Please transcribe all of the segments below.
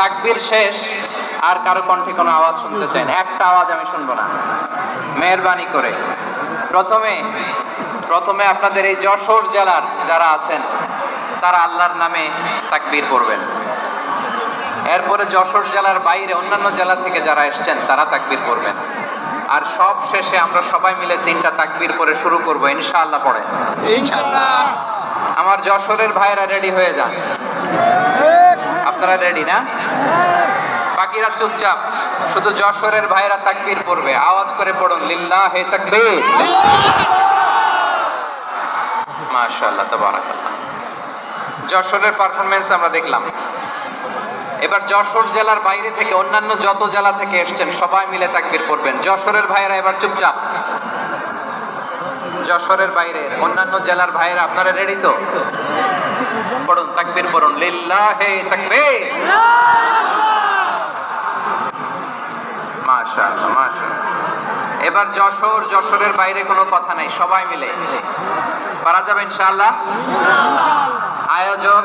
তাকবীর শেষ আর কারও কণ্ঠে কোনো আওয়াজ শুনতে চাই না। একটা আওয়াজ আমি শুনব না। মেহরবানি করে। প্রথমে প্রথমে আপনাদের এই যশোর জেলার যারা আছেন তারা আল্লাহর নামে তাকবির করবেন এরপরে যশোর জেলার বাইরে অন্যান্য জেলা থেকে যারা এসেছেন তারা তাকবির করবেন আর সব শেষে আমরা সবাই মিলে তিনটা তাকবির পরে শুরু করব ইনশাআল্লাহ পড়ে। ইনশাল্লাহ আমার যশোরের ভাইরা রেডি হয়ে যান। আপনারা রেডি না? বাকিরা চুপচাপ, শুধু যশোরের ভাইরা তাকবীর পড়বে। আওয়াজ করে পড়ুন, লিল্লাহ হে তাকবীর। মাশাআল্লাহ, তাবারাকাল্লাহ। যশোরের পারফরমেন্স আমরা দেখলাম। এবার যশোর জেলার বাইরে থেকে অন্যান্য যত জেলা থেকে এসছেন, সবাই মিলে তাকবীর পড়বেন। যশোরের ভাইরা এবার চুপচাপ। যশোরের বাইরে, অন্যান্য জেলার ভাইরা আপনারা রেডি তো? পড়ুন, তাকবীর পড়ুন। লিল্লাহে তাকবীর। মাশাআল্লাহ মাশাআল্লাহ। এবার যশোর, যশোরের বাইরে কোনো কথা নাই, সবাই মিলে। পারা যাবে ইনশাআল্লাহ? আয়োজক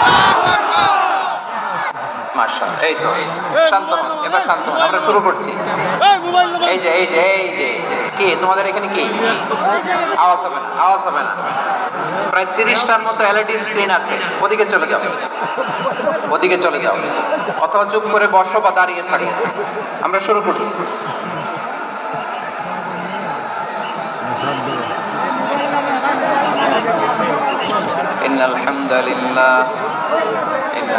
মাশাআল্লাহ এই তো শান্ত হন এবার শান্ত হন আমরা শুরু করছি এই যে এই যে এই যে কি তোমাদের এখানে কি আওয়াজ হবে না আওয়াজ হবে না প্রায় তিরিশটার মতো এলইডি স্ক্রিন আছে ওদিকে চলে যাও ওদিকে চলে যাও অথবা চুপ করে বসো বা দাঁড়িয়ে থাকো আমরা শুরু করছি إن الحمد لله إن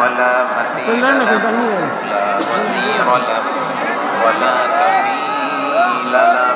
ولا مثيل له ولا وزير له ولا كفيل له.